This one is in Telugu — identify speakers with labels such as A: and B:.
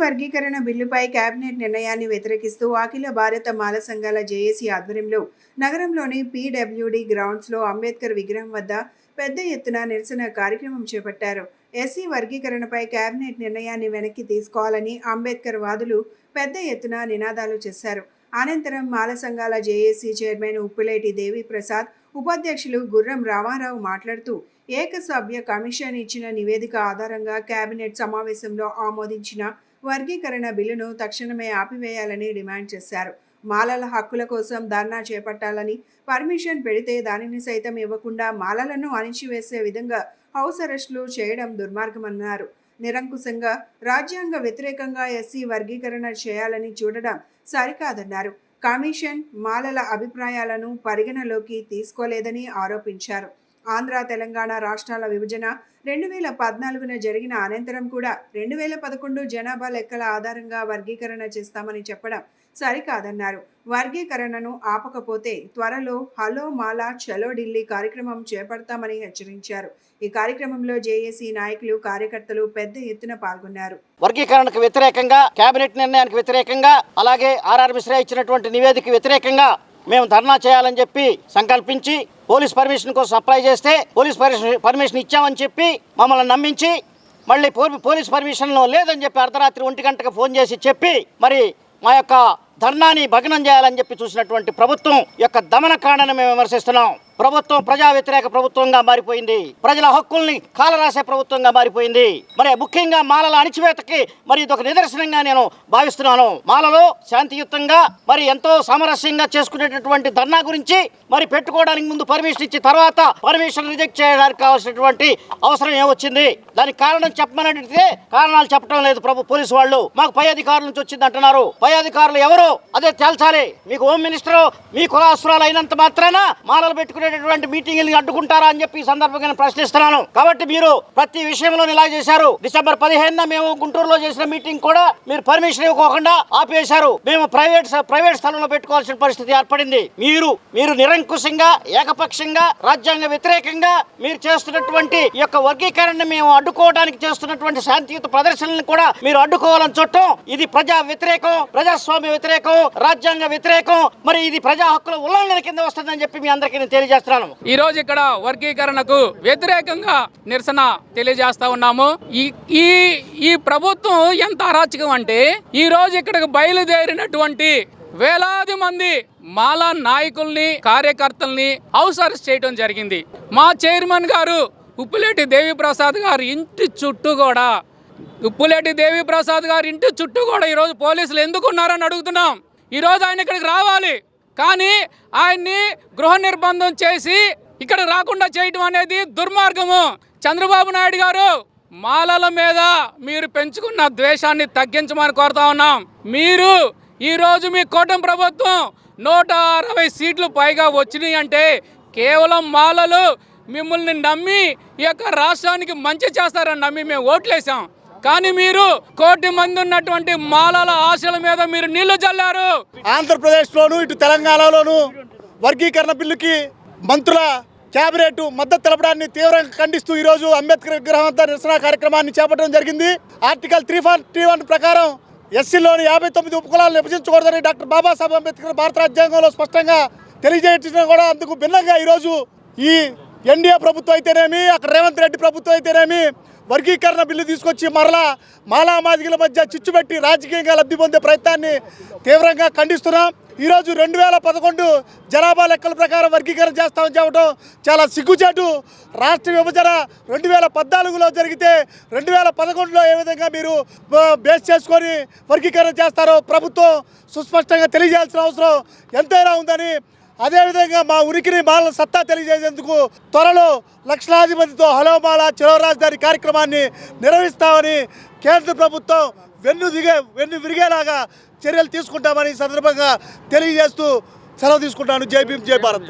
A: వర్గీకరణ బిల్లుపై కేబినెట్ నిర్ణయాన్ని వ్యతిరేకిస్తూ అఖిల భారత మాల సంఘాల జేఏసీ ఆధ్వర్యంలో నగరంలోని పీడబ్ల్యూడి గ్రౌండ్స్లో అంబేద్కర్ విగ్రహం వద్ద పెద్ద ఎత్తున నిరసన కార్యక్రమం చేపట్టారు. ఎస్సీ వర్గీకరణపై కేబినెట్ నిర్ణయాన్ని వెనక్కి తీసుకోవాలని అంబేద్కర్ వాదులు పెద్ద ఎత్తున నినాదాలు చేశారు. అనంతరం మాల సంఘాల జేఏసీ చైర్మన్ ఉప్పులేటి దేవి ప్రసాద్ ఉపాధ్యక్షులు గుర్రం రామారావు మాట్లాడుతూ ఏకసభ్య కమిషన్ ఇచ్చిన నివేదిక ఆధారంగా కేబినెట్ సమావేశంలో ఆమోదించిన వర్గీకరణ బిల్లును తక్షణమే ఆపివేయాలని డిమాండ్ చేశారు. మాలల హక్కుల కోసం ధర్నా చేపట్టాలని పర్మిషన్ పెడితే దానిని సైతం ఇవ్వకుండా మాలలను అణిచివేసే విధంగా హౌస్ అరెస్టులు చేయడం దుర్మార్గమన్నారు. నిరంకుశంగా రాజ్యాంగ వ్యతిరేకంగా ఎస్సీ వర్గీకరణ చేయాలని చూడడం సరికాదన్నారు. కమిషన్ మాలల అభిప్రాయాలను పరిగణలోకి తీసుకోలేదని ఆరోపించారు. ఆంధ్ర తెలంగాణ రాష్ట్రాల విభజన రెండు వేల పద్నాలుగున జరిగిన అనంతరం కూడా రెండు వేల పదకొండు జనాభా లెక్కల ఆధారంగా వర్గీకరణ చేస్తామని చెప్పడం సరికాదన్నారు. వర్గీకరణను ఆపకపోతే త్వరలో హలో మాలా చలో ఢిల్లీ కార్యక్రమం చేపడతామని హెచ్చరించారు. ఈ కార్యక్రమంలో జేఏసీ నాయకులు కార్యకర్తలు పెద్ద ఎత్తున పాల్గొన్నారు.
B: వర్గీకరణకు వ్యతిరేకంగా కేబినెట్ నిర్ణయానికి వ్యతిరేకంగా అలాగే ఆర్ఆర్ మిశ్రా ఇచ్చినటువంటి నివేదిక వ్యతిరేకంగా మేము ధర్నా చేయాలని చెప్పి సంకల్పించి పోలీస్ పర్మిషన్ కోసం అప్లై చేస్తే పోలీస్ పర్మిషన్ పర్మిషన్ ఇచ్చామని చెప్పి మమ్మల్ని నమ్మించి మళ్ళీ పో- పోలీస్ పర్మిషన్ లేదని చెప్పి అర్ధరాత్రి ఒంటి గంటకు ఫోన్ చేసి చెప్పి మరి మా యొక్క ధర్నాని భగ్నం చేయాలని చెప్పి చూసినటువంటి ప్రభుత్వం యొక్క దమనకాండను మేము విమర్శిస్తున్నాం. ప్రభుత్వం ప్రజా వ్యతిరేక ప్రభుత్వంగా మారిపోయింది. ప్రజల హక్కుల్ని కాలరాసే ప్రభుత్వంగా మారిపోయింది. మరి ముఖ్యంగా మాలల అణిచివేతకి మరి ఇది ఒక నిదర్శనంగా నేను భావిస్తున్నాను. మాలలో శాంతియుతంగా మరి ఎంతో సామరస్యంగా చేసుకునేటటువంటి ధర్నా గురించి మరి పెట్టుకోవడానికి ముందు పర్మిషన్ ఇచ్చి తర్వాత పర్మిషన్ రిజెక్ట్ చేయడానికి కావాల్సినటువంటి అవసరం ఏమొచ్చింది? దానికి కారణం చెప్పమని కారణాలు చెప్పడం లేదు ప్రభు పోలీసు వాళ్ళు. మాకు పై అధికారుల నుంచి వచ్చింది అంటున్నారు. పై అధికారులు ఎవరు? అదే తేల్చాలి. మీకు హోమ్ మినిస్టర్ మీ కులాసురాలు అయినంత మాత్రాన మాలలు పెట్టుకునేటటువంటి మీటింగ్లు అడ్డుకుంటారా అని చెప్పి ఈ సందర్భంగా ప్రశ్నిస్తున్నాను. కాబట్టి మీరు ప్రతి విషయంలో ఇలా చేశారు. డిసెంబర్ పదిహేనున మేము గుంటూరులో చేసిన మీటింగ్ కూడా మీరు పర్మిషన్ ఇవ్వకోకుండా ఆపేశారు. మేము ప్రైవేట్ ప్రైవేట్ స్థలంలో పెట్టుకోవాల్సిన పరిస్థితి ఏర్పడింది. మీరు మీరు నిరంకుశంగా ఏకపక్షంగా రాజ్యాంగ వ్యతిరేకంగా మీరు చేస్తున్నటువంటి ఈ యొక్క వర్గీకరణను మేము అడ్డుకోవడానికి చేస్తున్నటువంటి శాంతియుత ప్రదర్శనలను కూడా మీరు అడ్డుకోవాలని చూడటం ఇది ప్రజా వ్యతిరేకం ప్రజాస్వామ్య వ్యతిరేకం రాజ్యాంగ వ్యతిరేకం మరి ఇది ప్రజా హక్కుల ఉల్లంఘన కింద వస్తుందని చెప్పి మీ అందరికీ నేను తెలియజేస్తున్నాను.
C: ఈ రోజు ఇక్కడ వర్గీకరణకు వ్యతిరేకంగా నిరసన తెలియజేస్తా ఉన్నాము. ఈ ఈ ఈ ప్రభుత్వం ఎంత అరాచకం అంటే ఈ రోజు ఇక్కడికి బయలుదేరినటువంటి వేలాది మంది మాలా నాయకుల్ని కార్యకర్తల్ని హౌస్ అరెస్ట్ చేయడం జరిగింది. మా చైర్మన్ గారు ఉప్పులేటి దేవిప్రసాద్ గారు ఇంటి చుట్టూ కూడా ఉప్పులేటి దేవిప్రసాద్ గారు ఇంటి చుట్టూ కూడా ఈరోజు పోలీసులు ఎందుకున్నారని అడుగుతున్నాం. ఈరోజు ఆయన ఇక్కడికి రావాలి. కానీ ఆయన్ని గృహ నిర్బంధం చేసి ఇక్కడ రాకుండా చేయటం అనేది దుర్మార్గము. చంద్రబాబు నాయుడు గారు మాలల మీద మీరు పెంచుకున్న ద్వేషాన్ని తగ్గించమని కోరుతా ఉన్నాం. మీరు ఈరోజు మీ కూటమి ప్రభుత్వం నూట అరవై సీట్లు పైగా వచ్చినాయి అంటే కేవలం మాలలు మిమ్మల్ని నమ్మి ఈ యొక్క రాష్ట్రానికి మంచి చేస్తారని నమ్మి మేము ఓట్లేసాం. కానీ మీరు కోటి మంది ఉన్నటువంటి మాలల ఆశల మీద మీరు నీళ్ళు చల్లారు.
D: ఆంధ్రప్రదేశ్లోను ఇటు తెలంగాణలోను వర్గీకరణ బిల్లుకి మంత్రుల క్యాబినెట్ మద్దతు తెలపడాన్ని తీవ్రంగా ఖండిస్తూ ఈరోజు అంబేద్కర్ విగ్రహం వద్ద నిరసన కార్యక్రమాన్ని చేపట్టడం జరిగింది. ఆర్టికల్ త్రీ ఫార్టీ వన్ ప్రకారం ఎస్సీలోని యాభై తొమ్మిది ఉపకులాలను విభజించకూడదని డాక్టర్ బాబాసాహెబ్ అంబేద్కర్ భారత రాజ్యాంగంలో స్పష్టంగా తెలియజేయడం కూడా అందుకు భిన్నంగా ఈరోజు ఈ ఎన్డీఏ ప్రభుత్వం అయితేనేమి అక్కడ రేవంత్ రెడ్డి ప్రభుత్వం అయితేనేమి వర్గీకరణ బిల్లు తీసుకొచ్చి మరలా మాలా మాదిగల మధ్య చిచ్చు పెట్టి రాజకీయంగా లబ్ధి పొందే ప్రయత్నాన్ని తీవ్రంగా ఖండిస్తున్నాం. ఈరోజు రెండు వేల పదకొండు జనాభా లెక్కల ప్రకారం వర్గీకరణ చేస్తామని చెప్పడం చాలా సిగ్గుచేటు. రాష్ట్ర విభజన రెండు వేల పద్నాలుగులో జరిగితే రెండు వేల పదకొండులో ఏ విధంగా మీరు బేస్ చేసుకొని వర్గీకరణ చేస్తారో ప్రభుత్వం సుస్పష్టంగా తెలియజేయాల్సిన అవసరం ఎంతైనా ఉందని అదేవిధంగా మా ఉనికిని మాల సత్తా తెలియజేసేందుకు త్వరలో లక్షలాధిపతితో మందితో హలో మాల చలో రాజధాని కార్యక్రమాన్ని నిర్వహిస్తామని కేంద్ర ప్రభుత్వం వెన్ను దిగే వెన్ను విరిగేలాగా చర్యలు తీసుకుంటామని సందర్భంగా తెలియజేస్తూ సెలవు తీసుకుంటాను. జై భీమ్ జై భారత్.